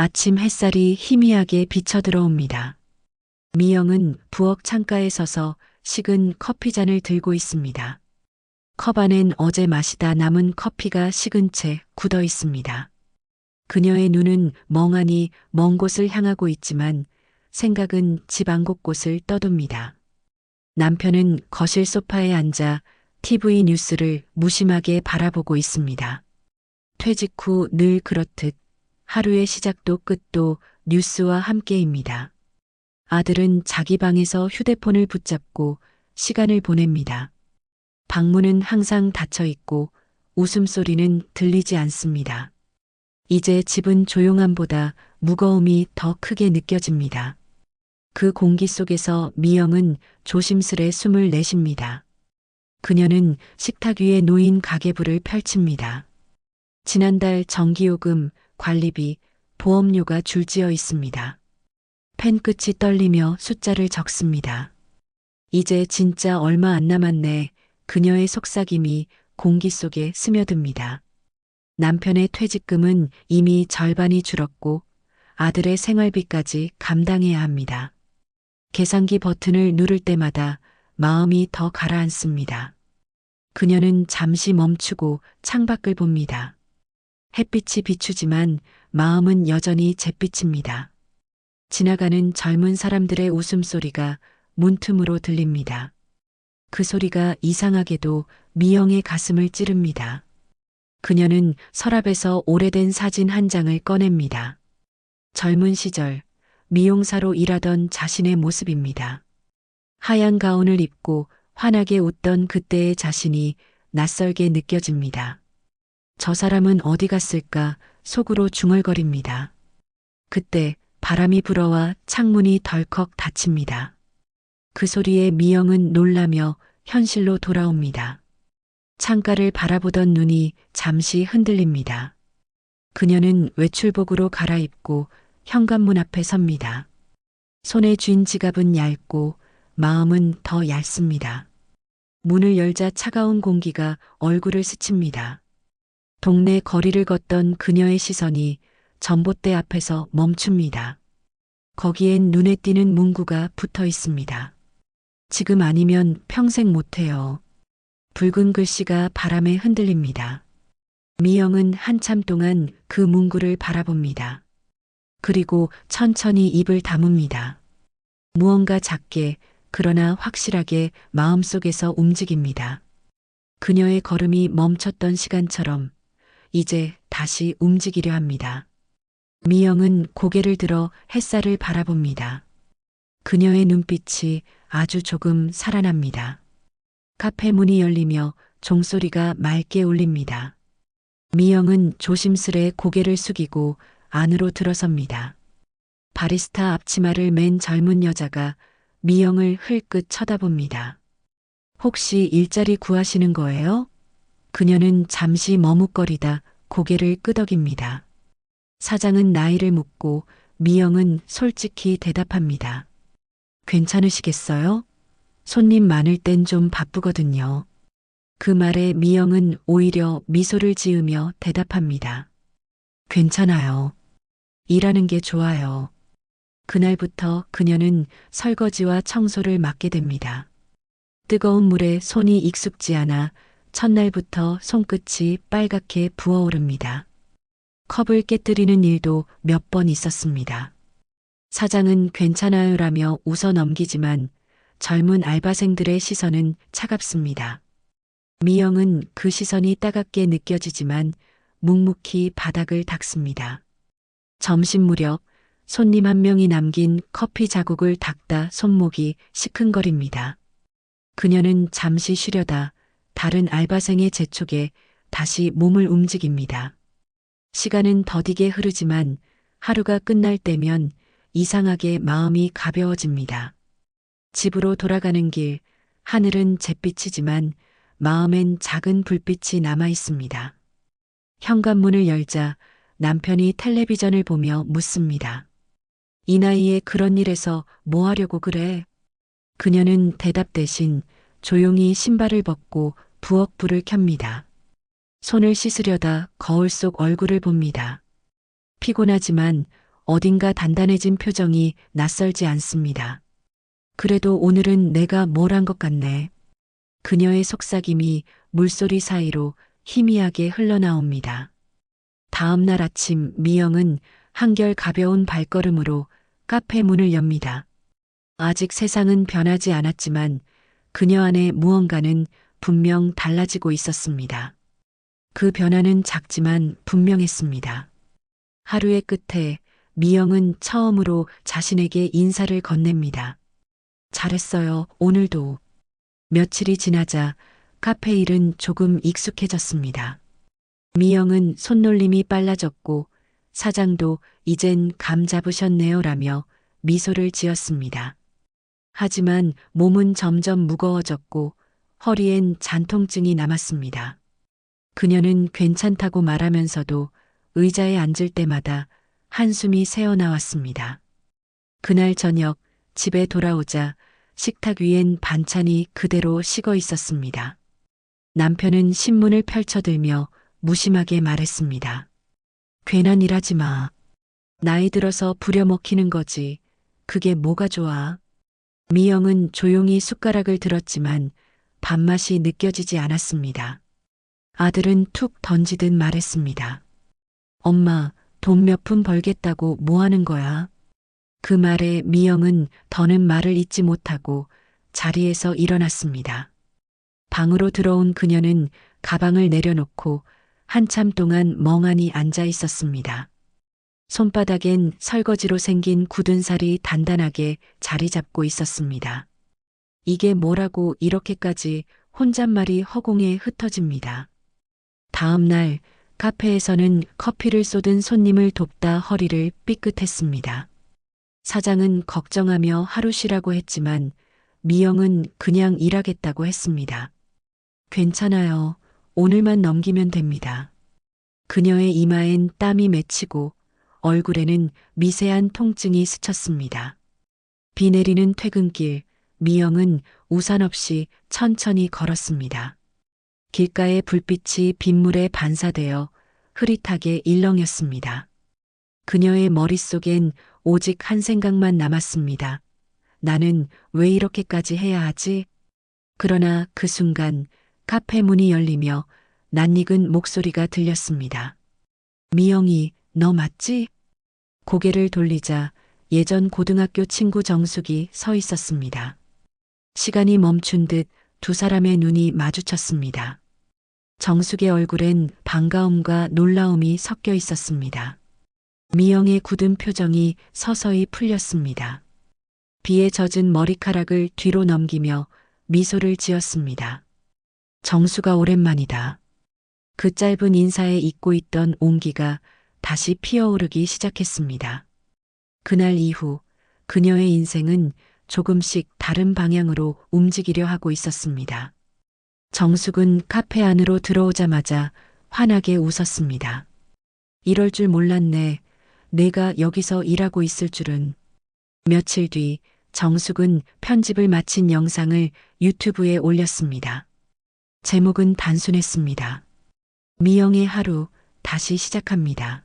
아침 햇살이 희미하게 비쳐 들어옵니다. 미영은 부엌 창가에 서서 식은 커피잔을 들고 있습니다. 컵 안엔 어제 마시다 남은 커피가 식은 채 굳어 있습니다. 그녀의 눈은 멍하니 먼 곳을 향하고 있지만 생각은 집 안 곳곳을 떠돕니다. 남편은 거실 소파에 앉아 TV 뉴스를 무심하게 바라보고 있습니다. 퇴직 후 늘 그렇듯 하루의 시작도 끝도 뉴스와 함께입니다. 아들은 자기 방에서 휴대폰을 붙잡고 시간을 보냅니다. 방문은 항상 닫혀 있고 웃음소리는 들리지 않습니다. 이제 집은 조용함보다 무거움이 더 크게 느껴집니다. 그 공기 속에서 미영은 조심스레 숨을 내쉽니다. 그녀는 식탁 위에 놓인 가계부를 펼칩니다. 지난달 전기요금, 관리비, 보험료가 줄지어 있습니다. 펜 끝이 떨리며 숫자를 적습니다. 이제 진짜 얼마 안 남았네. 그녀의 속삭임이 공기 속에 스며듭니다. 남편의 퇴직금은 이미 절반이 줄었고 아들의 생활비까지 감당해야 합니다. 계산기 버튼을 누를 때마다 마음이 더 가라앉습니다. 그녀는 잠시 멈추고 창밖을 봅니다. 햇빛이 비추지만 마음은 여전히 잿빛입니다. 지나가는 젊은 사람들의 웃음소리가 문틈으로 들립니다. 그 소리가 이상하게도 미영의 가슴을 찌릅니다. 그녀는 서랍에서 오래된 사진 한 장을 꺼냅니다. 젊은 시절 미용사로 일하던 자신의 모습입니다. 하얀 가운을 입고 환하게 웃던 그때의 자신이 낯설게 느껴집니다. 저 사람은 어디 갔을까 속으로 중얼거립니다. 그때 바람이 불어와 창문이 덜컥 닫힙니다. 그 소리에 미영은 놀라며 현실로 돌아옵니다. 창가를 바라보던 눈이 잠시 흔들립니다. 그녀는 외출복으로 갈아입고 현관문 앞에 섭니다. 손에 쥔 지갑은 얇고 마음은 더 얇습니다. 문을 열자 차가운 공기가 얼굴을 스칩니다. 동네 거리를 걷던 그녀의 시선이 전봇대 앞에서 멈춥니다. 거기엔 눈에 띄는 문구가 붙어 있습니다. 지금 아니면 평생 못해요. 붉은 글씨가 바람에 흔들립니다. 미영은 한참 동안 그 문구를 바라봅니다. 그리고 천천히 입을 다뭅니다. 무언가 작게 그러나 확실하게 마음속에서 움직입니다. 그녀의 걸음이 멈췄던 시간처럼 이제 다시 움직이려 합니다. 미영은 고개를 들어 햇살을 바라봅니다. 그녀의 눈빛이 아주 조금 살아납니다. 카페 문이 열리며 종소리가 맑게 울립니다. 미영은 조심스레 고개를 숙이고 안으로 들어섭니다. 바리스타 앞치마를 맨 젊은 여자가 미영을 흘끗 쳐다봅니다. 혹시 일자리 구하시는 거예요? 그녀는 잠시 머뭇거리다 고개를 끄덕입니다. 사장은 나이를 묻고 미영은 솔직히 대답합니다. 괜찮으시겠어요? 손님 많을 땐 좀 바쁘거든요. 그 말에 미영은 오히려 미소를 지으며 대답합니다. 괜찮아요. 일하는 게 좋아요. 그날부터 그녀는 설거지와 청소를 맡게 됩니다. 뜨거운 물에 손이 익숙지 않아 첫날부터 손끝이 빨갛게 부어오릅니다. 컵을 깨뜨리는 일도 몇 번 있었습니다. 사장은 괜찮아요라며 웃어 넘기지만 젊은 알바생들의 시선은 차갑습니다. 미영은 그 시선이 따갑게 느껴지지만 묵묵히 바닥을 닦습니다. 점심 무렵 손님 한 명이 남긴 커피 자국을 닦다 손목이 시큰거립니다. 그녀는 잠시 쉬려다 다른 알바생의 재촉에 다시 몸을 움직입니다. 시간은 더디게 흐르지만 하루가 끝날 때면 이상하게 마음이 가벼워집니다. 집으로 돌아가는 길, 하늘은 잿빛이지만 마음엔 작은 불빛이 남아 있습니다. 현관문을 열자 남편이 텔레비전을 보며 묻습니다. 이 나이에 그런 일에서 뭐 하려고 그래? 그녀는 대답 대신 조용히 신발을 벗고 부엌 불을 켭니다. 손을 씻으려다 거울 속 얼굴을 봅니다. 피곤하지만 어딘가 단단해진 표정이 낯설지 않습니다. 그래도 오늘은 내가 뭘 한 것 같네. 그녀의 속삭임이 물소리 사이로 희미하게 흘러나옵니다. 다음 날 아침 미영은 한결 가벼운 발걸음으로 카페 문을 엽니다. 아직 세상은 변하지 않았지만 그녀 안에 무언가는 분명 달라지고 있었습니다. 그 변화는 작지만 분명했습니다. 하루의 끝에 미영은 처음으로 자신에게 인사를 건넵니다. 잘했어요, 오늘도. 며칠이 지나자 카페 일은 조금 익숙해졌습니다. 미영은 손놀림이 빨라졌고 사장도 이젠 감 잡으셨네요 라며 미소를 지었습니다. 하지만 몸은 점점 무거워졌고 허리엔 잔통증이 남았습니다. 그녀는 괜찮다고 말하면서도 의자에 앉을 때마다 한숨이 새어나왔습니다. 그날 저녁 집에 돌아오자 식탁 위엔 반찬이 그대로 식어 있었습니다. 남편은 신문을 펼쳐들며 무심하게 말했습니다. 괜한 일 하지 마. 나이 들어서 부려먹히는 거지. 그게 뭐가 좋아. 미영은 조용히 숟가락을 들었지만 밥맛이 느껴지지 않았습니다. 아들은 툭 던지듯 말했습니다. 엄마, 돈 몇 푼 벌겠다고 뭐 하는 거야? 그 말에 미영은 더는 말을 잇지 못하고 자리에서 일어났습니다. 방으로 들어온 그녀는 가방을 내려놓고 한참 동안 멍하니 앉아 있었습니다. 손바닥엔 설거지로 생긴 굳은 살이 단단하게 자리 잡고 있었습니다. 이게 뭐라고 이렇게까지 혼잣말이 허공에 흩어집니다. 다음 날 카페에서는 커피를 쏟은 손님을 돕다 허리를 삐끗했습니다. 사장은 걱정하며 하루 쉬라고 했지만 미영은 그냥 일하겠다고 했습니다. 괜찮아요. 오늘만 넘기면 됩니다. 그녀의 이마엔 땀이 맺히고 얼굴에는 미세한 통증이 스쳤습니다. 비 내리는 퇴근길, 미영은 우산 없이 천천히 걸었습니다. 길가의 불빛이 빗물에 반사되어 흐릿하게 일렁였습니다. 그녀의 머릿속엔 오직 한 생각만 남았습니다. 나는 왜 이렇게까지 해야 하지? 그러나 그 순간 카페 문이 열리며 낯익은 목소리가 들렸습니다. 미영이, 너 맞지? 고개를 돌리자 예전 고등학교 친구 정숙이 서 있었습니다. 시간이 멈춘 듯 두 사람의 눈이 마주쳤습니다. 정숙의 얼굴엔 반가움과 놀라움이 섞여 있었습니다. 미영의 굳은 표정이 서서히 풀렸습니다. 비에 젖은 머리카락을 뒤로 넘기며 미소를 지었습니다. 정수가 오랜만이다. 그 짧은 인사에 잊고 있던 온기가 다시 피어오르기 시작했습니다. 그날 이후 그녀의 인생은 조금씩 다른 방향으로 움직이려 하고 있었습니다. 정숙은 카페 안으로 들어오자마자 환하게 웃었습니다. 이럴 줄 몰랐네. 내가 여기서 일하고 있을 줄은. 며칠 뒤 정숙은 편집을 마친 영상을 유튜브에 올렸습니다. 제목은 단순했습니다. 미영의 하루 다시 시작합니다.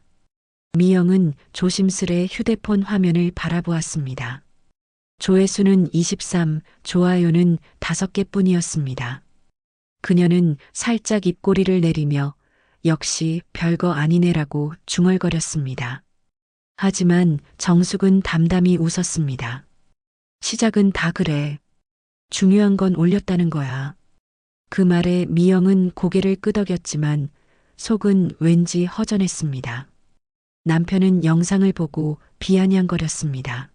미영은 조심스레 휴대폰 화면을 바라보았습니다. 조회수는 23, 좋아요는 5개 뿐이었습니다. 그녀는 살짝 입꼬리를 내리며 역시 별거 아니네라고 중얼거렸습니다. 하지만 정숙은 담담히 웃었습니다. 시작은 다 그래. 중요한 건 올렸다는 거야. 그 말에 미영은 고개를 끄덕였지만 속은 왠지 허전했습니다. 남편은 영상을 보고 비아냥거렸습니다.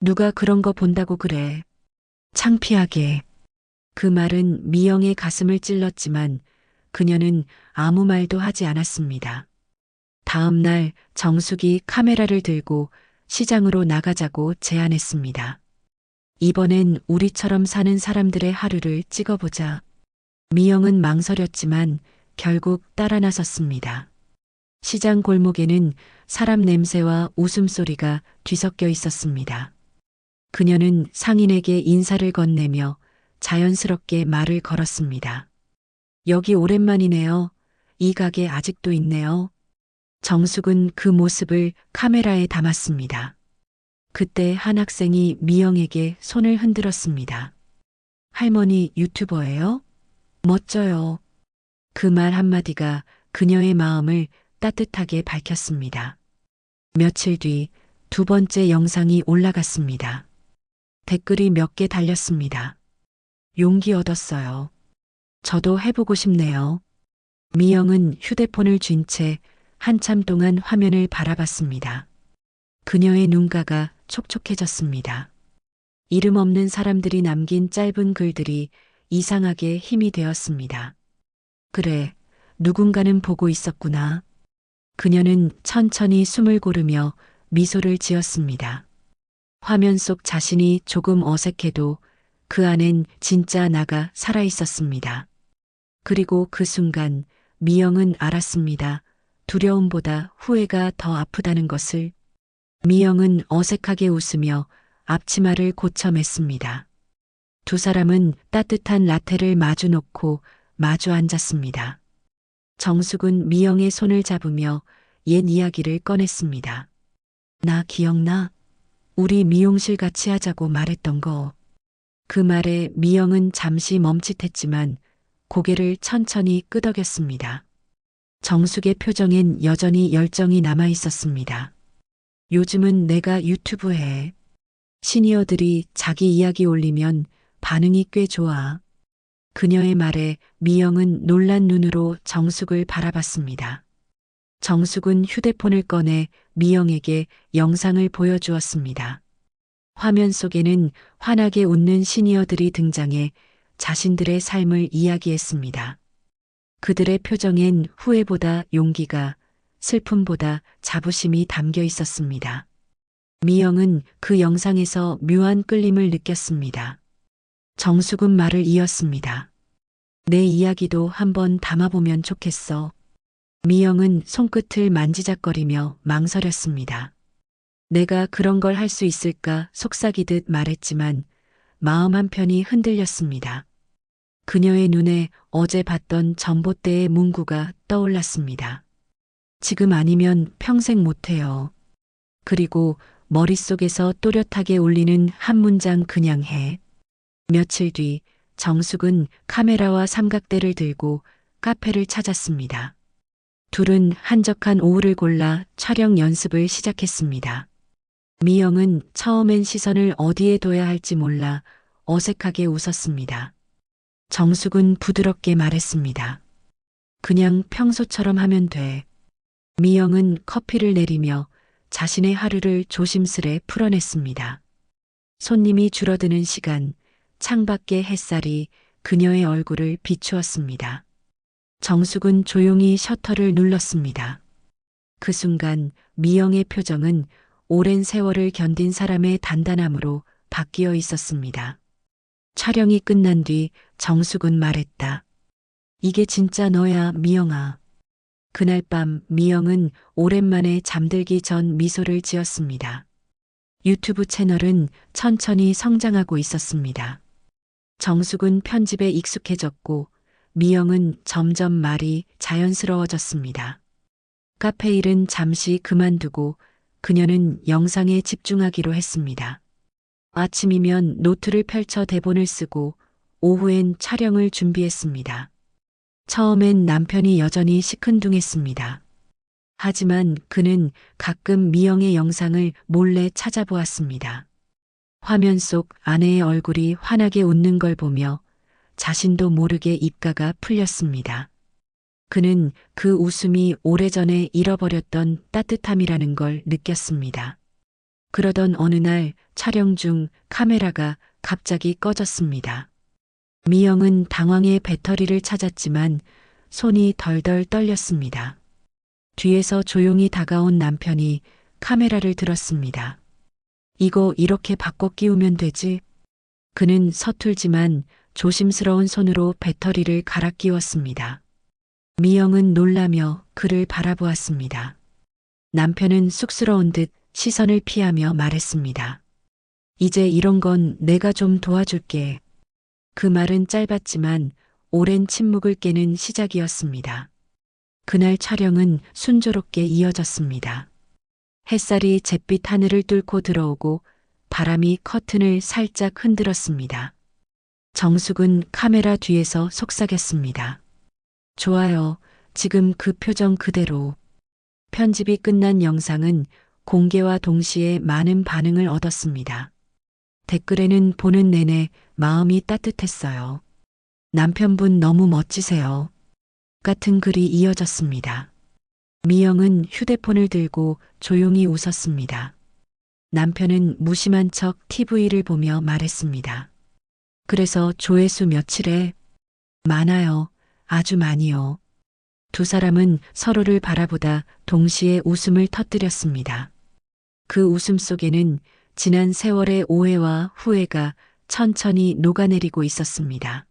누가 그런 거 본다고 그래. 창피하게. 그 말은 미영의 가슴을 찔렀지만 그녀는 아무 말도 하지 않았습니다. 다음 날 정숙이 카메라를 들고 시장으로 나가자고 제안했습니다. 이번엔 우리처럼 사는 사람들의 하루를 찍어보자. 미영은 망설였지만 결국 따라 나섰습니다. 시장 골목에는 사람 냄새와 웃음소리가 뒤섞여 있었습니다. 그녀는 상인에게 인사를 건네며 자연스럽게 말을 걸었습니다. 여기 오랜만이네요. 이 가게 아직도 있네요. 정숙은 그 모습을 카메라에 담았습니다. 그때 한 학생이 미영에게 손을 흔들었습니다. 할머니 유튜버예요? 멋져요. 그 말 한마디가 그녀의 마음을 따뜻하게 밝혔습니다. 며칠 뒤 두 번째 영상이 올라갔습니다. 댓글이 몇 개 달렸습니다. 용기 얻었어요. 저도 해보고 싶네요. 미영은 휴대폰을 쥔 채 한참 동안 화면을 바라봤습니다. 그녀의 눈가가 촉촉해졌습니다. 이름 없는 사람들이 남긴 짧은 글들이 이상하게 힘이 되었습니다. 그래, 누군가는 보고 있었구나. 그녀는 천천히 숨을 고르며 미소를 지었습니다. 화면 속 자신이 조금 어색해도 그 안엔 진짜 나가 살아 있었습니다. 그리고 그 순간 미영은 알았습니다. 두려움보다 후회가 더 아프다는 것을. 미영은 어색하게 웃으며 앞치마를 고쳐 맸습니다. 두 사람은 따뜻한 라테를 마주 놓고 마주 앉았습니다. 정숙은 미영의 손을 잡으며 옛 이야기를 꺼냈습니다. 나 기억나? 우리 미용실 같이 하자고 말했던 거. 그 말에 미영은 잠시 멈칫했지만 고개를 천천히 끄덕였습니다. 정숙의 표정엔 여전히 열정이 남아 있었습니다. 요즘은 내가 유튜브 해. 시니어들이 자기 이야기 올리면 반응이 꽤 좋아. 그녀의 말에 미영은 놀란 눈으로 정숙을 바라봤습니다. 정숙은 휴대폰을 꺼내 미영에게 영상을 보여주었습니다. 화면 속에는 환하게 웃는 시니어들이 등장해 자신들의 삶을 이야기했습니다. 그들의 표정엔 후회보다 용기가, 슬픔보다 자부심이 담겨 있었습니다. 미영은 그 영상에서 묘한 끌림을 느꼈습니다. 정숙은 말을 이었습니다. 내 이야기도 한번 담아보면 좋겠어. 미영은 손끝을 만지작거리며 망설였습니다. 내가 그런 걸 할 수 있을까 속삭이듯 말했지만 마음 한편이 흔들렸습니다. 그녀의 눈에 어제 봤던 전봇대의 문구가 떠올랐습니다. 지금 아니면 평생 못해요. 그리고 머릿속에서 또렷하게 울리는 한 문장 그냥 해. 며칠 뒤 정숙은 카메라와 삼각대를 들고 카페를 찾았습니다. 둘은 한적한 오후를 골라 촬영 연습을 시작했습니다. 미영은 처음엔 시선을 어디에 둬야 할지 몰라 어색하게 웃었습니다. 정숙은 부드럽게 말했습니다. 그냥 평소처럼 하면 돼. 미영은 커피를 내리며 자신의 하루를 조심스레 풀어냈습니다. 손님이 줄어드는 시간, 창밖의 햇살이 그녀의 얼굴을 비추었습니다. 정숙은 조용히 셔터를 눌렀습니다. 그 순간 미영의 표정은 오랜 세월을 견딘 사람의 단단함으로 바뀌어 있었습니다. 촬영이 끝난 뒤 정숙은 말했다. 이게 진짜 너야, 미영아. 그날 밤 미영은 오랜만에 잠들기 전 미소를 지었습니다. 유튜브 채널은 천천히 성장하고 있었습니다. 정숙은 편집에 익숙해졌고 미영은 점점 말이 자연스러워졌습니다. 카페 일은 잠시 그만두고 그녀는 영상에 집중하기로 했습니다. 아침이면 노트를 펼쳐 대본을 쓰고 오후엔 촬영을 준비했습니다. 처음엔 남편이 여전히 시큰둥했습니다. 하지만 그는 가끔 미영의 영상을 몰래 찾아보았습니다. 화면 속 아내의 얼굴이 환하게 웃는 걸 보며 자신도 모르게 입가가 풀렸습니다. 그는 그 웃음이 오래전에 잃어버렸던 따뜻함이라는 걸 느꼈습니다. 그러던 어느 날 촬영 중 카메라가 갑자기 꺼졌습니다. 미영은 당황해 배터리를 찾았지만 손이 덜덜 떨렸습니다. 뒤에서 조용히 다가온 남편이 카메라를 들었습니다. 이거 이렇게 바꿔 끼우면 되지? 그는 서툴지만 조심스러운 손으로 배터리를 갈아 끼웠습니다. 미영은 놀라며 그를 바라보았습니다. 남편은 쑥스러운 듯 시선을 피하며 말했습니다. 이제 이런 건 내가 좀 도와줄게. 그 말은 짧았지만 오랜 침묵을 깨는 시작이었습니다. 그날 촬영은 순조롭게 이어졌습니다. 햇살이 잿빛 하늘을 뚫고 들어오고 바람이 커튼을 살짝 흔들었습니다. 정숙은 카메라 뒤에서 속삭였습니다. 좋아요. 지금 그 표정 그대로. 편집이 끝난 영상은 공개와 동시에 많은 반응을 얻었습니다. 댓글에는 보는 내내 마음이 따뜻했어요. 남편분 너무 멋지세요. 같은 글이 이어졌습니다. 미영은 휴대폰을 들고 조용히 웃었습니다. 남편은 무심한 척 TV를 보며 말했습니다. 그래서 조회수 며칠에 많아요. 아주 많이요. 두 사람은 서로를 바라보다 동시에 웃음을 터뜨렸습니다. 그 웃음 속에는 지난 세월의 오해와 후회가 천천히 녹아내리고 있었습니다.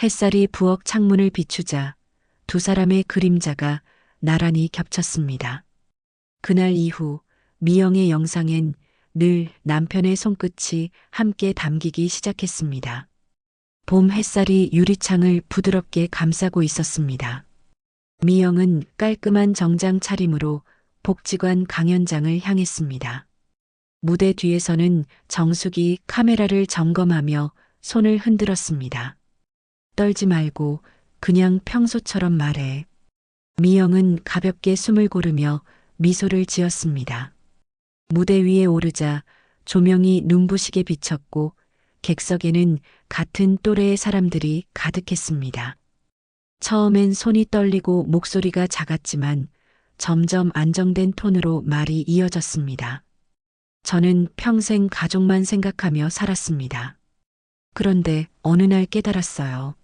햇살이 부엌 창문을 비추자 두 사람의 그림자가 나란히 겹쳤습니다. 그날 이후 미영의 영상엔 늘 남편의 손끝이 함께 담기기 시작했습니다. 봄 햇살이 유리창을 부드럽게 감싸고 있었습니다. 미영은 깔끔한 정장 차림으로 복지관 강연장을 향했습니다. 무대 뒤에서는 정숙이 카메라를 점검하며 손을 흔들었습니다. 떨지 말고 그냥 평소처럼 말해. 미영은 가볍게 숨을 고르며 미소를 지었습니다. 무대 위에 오르자 조명이 눈부시게 비쳤고 객석에는 같은 또래의 사람들이 가득했습니다. 처음엔 손이 떨리고 목소리가 작았지만 점점 안정된 톤으로 말이 이어졌습니다. 저는 평생 가족만 생각하며 살았습니다. 그런데 어느 날 깨달았어요.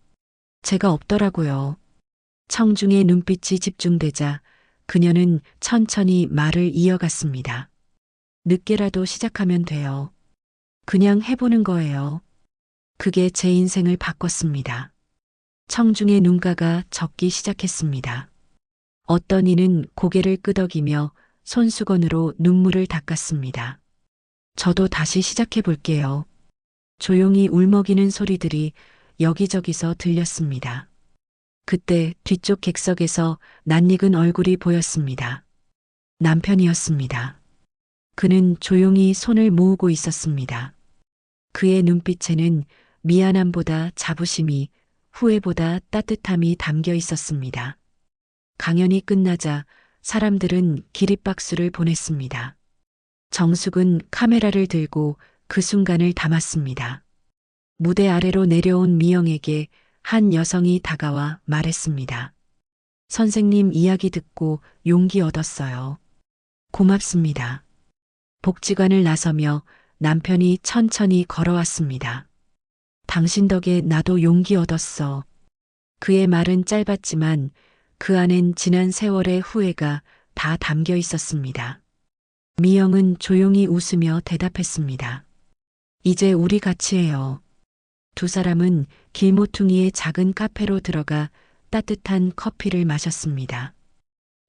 제가 없더라고요. 청중의 눈빛이 집중되자 그녀는 천천히 말을 이어갔습니다. 늦게라도 시작하면 돼요. 그냥 해보는 거예요. 그게 제 인생을 바꿨습니다. 청중의 눈가가 적기 시작했습니다. 어떤 이는 고개를 끄덕이며 손수건으로 눈물을 닦았습니다. 저도 다시 시작해 볼게요. 조용히 울먹이는 소리들이 여기저기서 들렸습니다. 그때 뒤쪽 객석에서 낯익은 얼굴이 보였습니다. 남편이었습니다. 그는 조용히 손을 모으고 있었습니다. 그의 눈빛에는 미안함보다 자부심이 후회보다 따뜻함이 담겨 있었습니다. 강연이 끝나자 사람들은 기립박수를 보냈습니다. 정숙은 카메라를 들고 그 순간을 담았습니다. 무대 아래로 내려온 미영에게 한 여성이 다가와 말했습니다. 선생님 이야기 듣고 용기 얻었어요. 고맙습니다. 복지관을 나서며 남편이 천천히 걸어왔습니다. 당신 덕에 나도 용기 얻었어. 그의 말은 짧았지만 그 안엔 지난 세월의 후회가 다 담겨 있었습니다. 미영은 조용히 웃으며 대답했습니다. 이제 우리 같이 해요. 두 사람은 길모퉁이의 작은 카페로 들어가 따뜻한 커피를 마셨습니다.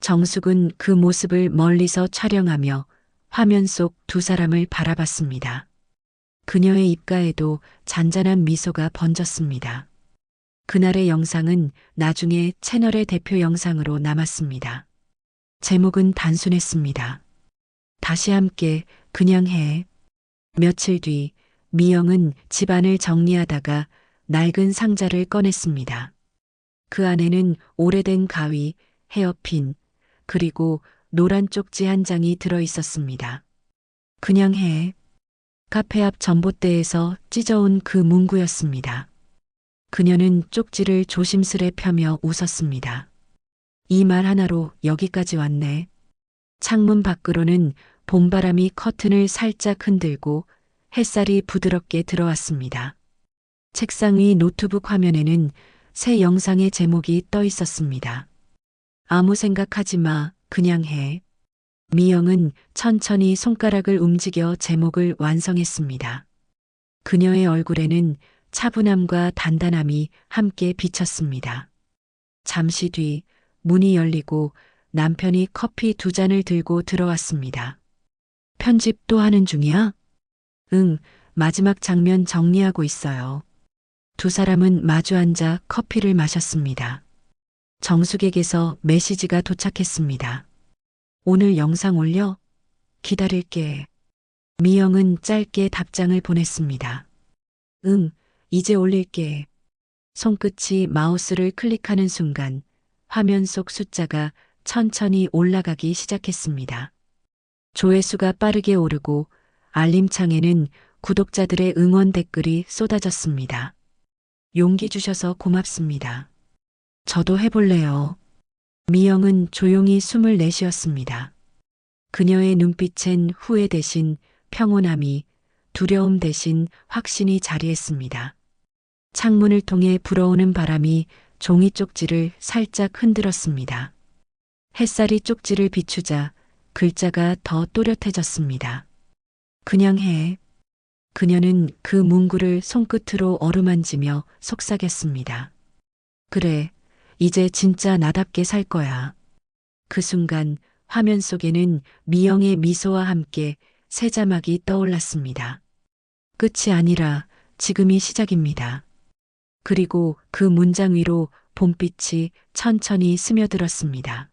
정숙은 그 모습을 멀리서 촬영하며 화면 속 두 사람을 바라봤습니다. 그녀의 입가에도 잔잔한 미소가 번졌습니다. 그날의 영상은 나중에 채널의 대표 영상으로 남았습니다. 제목은 단순했습니다. 다시 함께 그냥 해. 며칠 뒤 미영은 집안을 정리하다가 낡은 상자를 꺼냈습니다. 그 안에는 오래된 가위, 헤어핀, 그리고 노란 쪽지 한 장이 들어 있었습니다. 그냥 해. 카페 앞 전봇대에서 찢어온 그 문구였습니다. 그녀는 쪽지를 조심스레 펴며 웃었습니다. 이 말 하나로 여기까지 왔네. 창문 밖으로는 봄바람이 커튼을 살짝 흔들고 햇살이 부드럽게 들어왔습니다. 책상 위 노트북 화면에는 새 영상의 제목이 떠 있었습니다. 아무 생각하지 마, 그냥 해. 미영은 천천히 손가락을 움직여 제목을 완성했습니다. 그녀의 얼굴에는 차분함과 단단함이 함께 비쳤습니다. 잠시 뒤 문이 열리고 남편이 커피 두 잔을 들고 들어왔습니다. 편집 또 하는 중이야? 응, 마지막 장면 정리하고 있어요. 두 사람은 마주 앉아 커피를 마셨습니다. 정숙에게서 메시지가 도착했습니다. 오늘 영상 올려? 기다릴게. 미영은 짧게 답장을 보냈습니다. 응, 이제 올릴게. 손끝이 마우스를 클릭하는 순간 화면 속 숫자가 천천히 올라가기 시작했습니다. 조회수가 빠르게 오르고 알림창에는 구독자들의 응원 댓글이 쏟아졌습니다. 용기 주셔서 고맙습니다. 저도 해볼래요. 미영은 조용히 숨을 내쉬었습니다. 그녀의 눈빛엔 후회 대신 평온함이 두려움 대신 확신이 자리했습니다. 창문을 통해 불어오는 바람이 종이 쪽지를 살짝 흔들었습니다. 햇살이 쪽지를 비추자 글자가 더 또렷해졌습니다. 그냥 해. 그녀는 그 문구를 손끝으로 어루만지며 속삭였습니다. 그래, 이제 진짜 나답게 살 거야. 그 순간 화면 속에는 미영의 미소와 함께 새 자막이 떠올랐습니다. 끝이 아니라 지금이 시작입니다. 그리고 그 문장 위로 봄빛이 천천히 스며들었습니다.